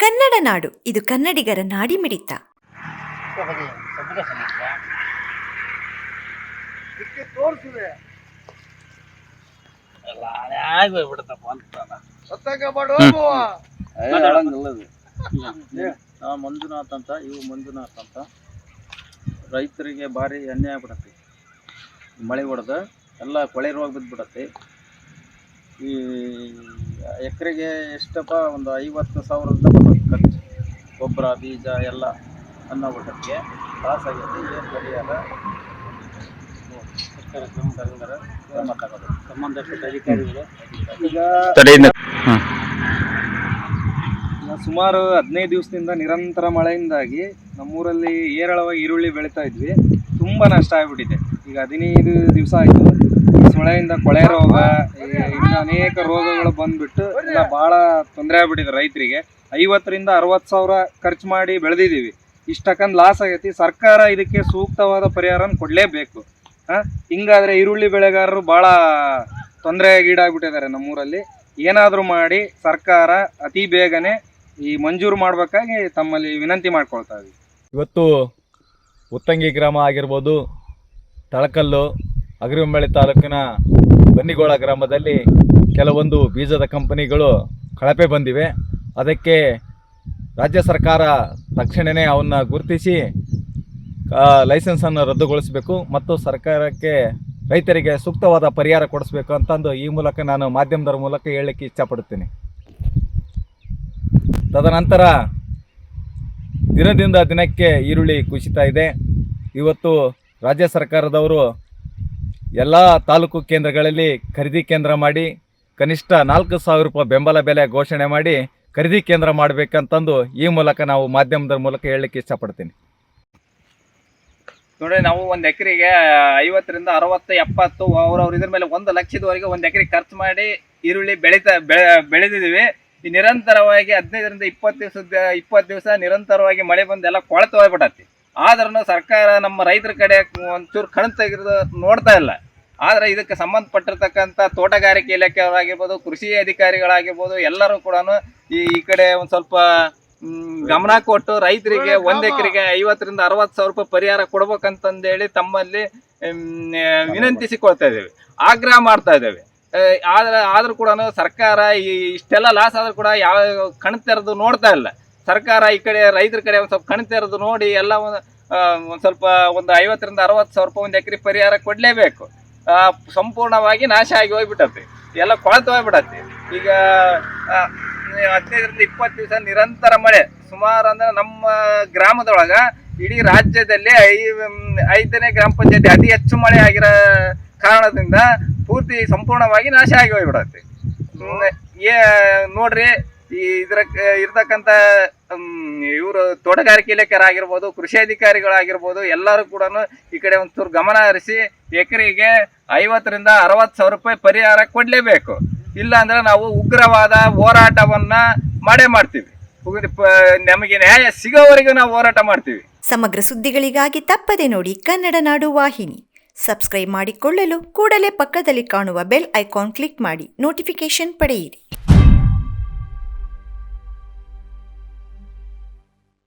ಕನ್ನಡ ನಾಡು ಇದು ಕನ್ನಡಿಗರ ನಾಡಿ ಮಿಡಿತ ಮಂಜುನಾಥ್ ಅಂತ ಇವು ಮಂಜುನಾಥ್ ಅಂತ. ರೈತರಿಗೆ ಭಾರಿ ಅನ್ಯಾಯ ಆಗ್ಬಿಡತ್ತೆ. ಮಳೆ ಹೊಡೆದ ಎಲ್ಲ ಕೊಳೆ ರೋಗ ಬಿದ್ದುಬಿಡತ್ತೆ. ಈ ಎಕರೆಗೆ ಎಷ್ಟಪ್ಪ? ಒಂದು ಐವತ್ತು ಸಾವಿರದಿಂದ ಬರ್ತದೆ ಖರ್ಚು ಗೊಬ್ಬರ ಬೀಜ ಎಲ್ಲ ಅನ್ನೋ ಊಟಕ್ಕೆ ಲಾಸ್ ಆಗೈತಿ ಏನು ಪರಿಹಾರ ಸರ್ಕಾರ ಕ್ರಮ ತಗೋಬೇಕು. ಸಂಬಂಧಪಟ್ಟ ಅಧಿಕಾರಿಗಳು ಈಗ ಸುಮಾರು ಹದಿನೈದು ದಿವಸದಿಂದ ನಿರಂತರ ಮಳೆಯಿಂದಾಗಿ ನಮ್ಮೂರಲ್ಲಿ ಏರಳವಾಗಿ ಈರುಳ್ಳಿ ಬೆಳೀತಾ ಇದ್ವಿ. ತುಂಬ ನಷ್ಟ ಆಗಿಬಿಟ್ಟಿದೆ. ಈಗ ಹದಿನೈದು ದಿವಸ ಆಯಿತು. ಸೊಳೆಯಿಂದ ಕೊಳೆ ರೋಗ ಇನ್ನು ಅನೇಕ ರೋಗಗಳು ಬಂದ್ಬಿಟ್ಟು ಎಲ್ಲ ಭಾಳ ತೊಂದರೆ ಆಗ್ಬಿಟ್ಟಿದೆ ರೈತರಿಗೆ. ಐವತ್ತರಿಂದ ಅರವತ್ತು ಸಾವಿರ ಖರ್ಚು ಮಾಡಿ ಬೆಳೆದಿದ್ದೀವಿ. ಇಷ್ಟಕ್ಕಂದು ಲಾಸ್ ಆಗೈತಿ. ಸರ್ಕಾರ ಇದಕ್ಕೆ ಸೂಕ್ತವಾದ ಪರಿಹಾರ ಕೊಡಲೇಬೇಕು. ಹಾಂ ಹಿಂಗಾದ್ರೆ ಈರುಳ್ಳಿ ಬೆಳೆಗಾರರು ಭಾಳ ತೊಂದರೆಗೀಡಾಗ್ಬಿಟ್ಟಿದ್ದಾರೆ ನಮ್ಮೂರಲ್ಲಿ. ಏನಾದರೂ ಮಾಡಿ ಸರ್ಕಾರ ಅತಿ ಬೇಗನೆ ಈ ಮಂಜೂರು ಮಾಡಬೇಕಾಗಿ ತಮ್ಮಲ್ಲಿ ವಿನಂತಿ ಮಾಡ್ಕೊಳ್ತಾ ಇದ್ದೀವಿ ಇವತ್ತು ಉತ್ತಂಗಿ ಗ್ರಾಮ ಆಗಿರ್ಬೋದು, ತಳಕಲ್ಲು ಅಗ್ರಿಬಂಬಳಿ ತಾಲೂಕಿನ ಬನ್ನಿಗೋಳ ಗ್ರಾಮದಲ್ಲಿ ಕೆಲವೊಂದು ಬೀಜದ ಕಂಪನಿಗಳು ಕಳಪೆ ಬಂದಿವೆ. ಅದಕ್ಕೆ ರಾಜ್ಯ ಸರ್ಕಾರ ತಕ್ಷಣವೇ ಅವನ್ನ ಗುರುತಿಸಿ ಲೈಸೆನ್ಸನ್ನು ರದ್ದುಗೊಳಿಸಬೇಕು ಮತ್ತು ಸರ್ಕಾರಕ್ಕೆ ರೈತರಿಗೆ ಸೂಕ್ತವಾದ ಪರಿಹಾರ ಕೊಡಿಸ್ಬೇಕು ಅಂತಂದು ಈ ಮೂಲಕ ನಾನು ಮಾಧ್ಯಮದರ ಮೂಲಕ ಹೇಳಲಿಕ್ಕೆ ಇಷ್ಟಪಡುತ್ತೇನೆ ತದನಂತರ ದಿನದಿಂದ ದಿನಕ್ಕೆ ಈರುಳ್ಳಿ ಕುಸಿತಾ ಇದೆ. ಇವತ್ತು ರಾಜ್ಯ ಸರ್ಕಾರದವರು ಎಲ್ಲ ತಾಲೂಕು ಕೇಂದ್ರಗಳಲ್ಲಿ ಖರೀದಿ ಕೇಂದ್ರ ಮಾಡಿ, ಕನಿಷ್ಠ ನಾಲ್ಕು ಸಾವಿರ ರೂಪಾಯಿ ಬೆಂಬಲ ಬೆಲೆ ಘೋಷಣೆ ಮಾಡಿ ಖರೀದಿ ಕೇಂದ್ರ ಮಾಡಬೇಕಂತಂದು ಈ ಮೂಲಕ ನಾವು ಮಾಧ್ಯಮದ ಮೂಲಕ ಹೇಳಲಿಕ್ಕೆ ಇಷ್ಟಪಡ್ತೀನಿ. ನೋಡಿ ನಾವು ಒಂದು ಎಕರೆಗೆ ಐವತ್ತರಿಂದ ಅರವತ್ತು, ಎಪ್ಪತ್ತು ಅವ್ರವ್ರ ಇದ್ರ ಮೇಲೆ ಒಂದು ಲಕ್ಷದವರೆಗೆ ಒಂದು ಎಕರೆ ಖರ್ಚು ಮಾಡಿ ಈರುಳ್ಳಿ ಬೆಳೀತಾ ಬೆಳೆ ಬೆಳೆದಿದ್ದೀವಿ. ಈ ನಿರಂತರವಾಗಿ ಹದಿನೈದರಿಂದ ಇಪ್ಪತ್ತು ದಿವಸದ ಇಪ್ಪತ್ತು ದಿವಸ ನಿರಂತರವಾಗಿ ಮಳೆ ಬಂದು ಎಲ್ಲ ಕೊಳತು ಹೋಗ್ಬಿಟ್ಟತಿ ಆದ್ರೂ ಸರ್ಕಾರ ನಮ್ಮ ರೈತರ ಕಡೆ ಒಂಚೂರು ಕಣ್ ತೆಗೆದು ನೋಡ್ತಾ ಇಲ್ಲ. ಆದ್ರೆ ಇದಕ್ಕೆ ಸಂಬಂಧಪಟ್ಟಿರ್ತಕ್ಕಂಥ ತೋಟಗಾರಿಕೆ ಇಲಾಖೆಯವರಾಗಿರ್ಬೋದು ಕೃಷಿ ಅಧಿಕಾರಿಗಳಾಗಿರ್ಬೋದು ಎಲ್ಲರೂ ಕೂಡ ಈ ಈ ಕಡೆ ಒಂದು ಸ್ವಲ್ಪ ಗಮನ ಕೊಟ್ಟು ರೈತರಿಗೆ ಒಂದ್ ಎಕರೆಗೆ ಐವತ್ತರಿಂದ ಅರವತ್ತು ಸಾವಿರ ರೂಪಾಯಿ ಪರಿಹಾರ ಕೊಡ್ಬೇಕಂತಂದೇಳಿ ತಮ್ಮಲ್ಲಿ ವಿನಂತಿಸಿಕೊಳ್ತಾ ಇದ್ದೇವೆ. ಆಗ್ರಹ ಮಾಡ್ತಾ ಇದ್ದೇವೆ. ಆದ್ರೆ ಆದ್ರೂ ಕೂಡ ಸರ್ಕಾರ ಈ ಇಷ್ಟೆಲ್ಲ ಲಾಸ್ ಆದ್ರೂ ಕೂಡ ಯಾವ ಕಣ್ ತೆರೆದು ನೋಡ್ತಾ ಇಲ್ಲ. ಸರ್ಕಾರ ಈ ಕಡೆ ರೈತರ ಕಡೆ ಒಂದು ಸ್ವಲ್ಪ ಕಣ್ತಿರೋದು ತೆರೆದು ನೋಡಿ ಎಲ್ಲ ಒಂದು ಒಂದು ಸ್ವಲ್ಪ ಒಂದು ಐವತ್ತರಿಂದ ಅರವತ್ತು ಸಾವಿರ ರೂಪಾಯಿ ಒಂದು ಎಕರೆ ಪರಿಹಾರ ಕೊಡಲೇಬೇಕು. ಸಂಪೂರ್ಣವಾಗಿ ನಾಶ ಆಗಿ ಹೋಗ್ಬಿಟ್ಟತಿ ಎಲ್ಲ ಕೊಳತು ಹೋಗ್ಬಿಡತ್ತೆ ಈಗ ಹದಿನೈದರಿಂದ ಇಪ್ಪತ್ತು ದಿವಸ ನಿರಂತರ ಮಳೆ. ಸುಮಾರು ಅಂದ್ರೆ ನಮ್ಮ ಗ್ರಾಮದೊಳಗೆ ಇಡೀ ರಾಜ್ಯದಲ್ಲಿ ಐ ಐದನೇ ಗ್ರಾಮ ಪಂಚಾಯತಿ ಅತಿ ಹೆಚ್ಚು ಮಳೆ ಆಗಿರೋ ಕಾರಣದಿಂದ ಪೂರ್ತಿ ಸಂಪೂರ್ಣವಾಗಿ ನಾಶ ಆಗಿ ಹೋಗ್ಬಿಡತ್ತೆ ಏ, ನೋಡ್ರಿ ಈ ಇದ್ರ ಇರ್ತಕ್ಕಂಥ ಇವರು ತೋಟಗಾರಿಕೆ ಇಲಾಖೆಯರಾಗಿರ್ಬೋದು, ಕೃಷಿ ಅಧಿಕಾರಿಗಳಾಗಿರ್ಬೋದು, ಎಲ್ಲರೂ ಕೂಡ ಈ ಕಡೆ ಒಂಚೂರು ಗಮನ ಹರಿಸಿ ಎಕರೆಗೆ ಐವತ್ತರಿಂದ ಅರವತ್ತು ಸಾವಿರ ರೂಪಾಯಿ ಪರಿಹಾರ ಕೊಡಲೇಬೇಕು. ಇಲ್ಲ ಅಂದ್ರೆ ನಾವು ಉಗ್ರವಾದ ಹೋರಾಟವನ್ನ ಮಾಡೇ ಮಾಡ್ತೀವಿ. ನಮಗೆ ನ್ಯಾಯ ಸಿಗೋವರೆಗೂ ನಾವು ಹೋರಾಟ ಮಾಡ್ತೀವಿ. ಸಮಗ್ರ ಸುದ್ದಿಗಳಿಗಾಗಿ ತಪ್ಪದೆ ನೋಡಿ ಕನ್ನಡ ನಾಡು ವಾಹಿನಿ. ಸಬ್ಸ್ಕ್ರೈಬ್ ಮಾಡಿಕೊಳ್ಳಲು ಕೂಡಲೇ ಪಕ್ಕದಲ್ಲಿ ಕಾಣುವ ಬೆಲ್ ಐಕಾನ್ ಕ್ಲಿಕ್ ಮಾಡಿ ನೋಟಿಫಿಕೇಶನ್ ಪಡೆಯಿರಿ.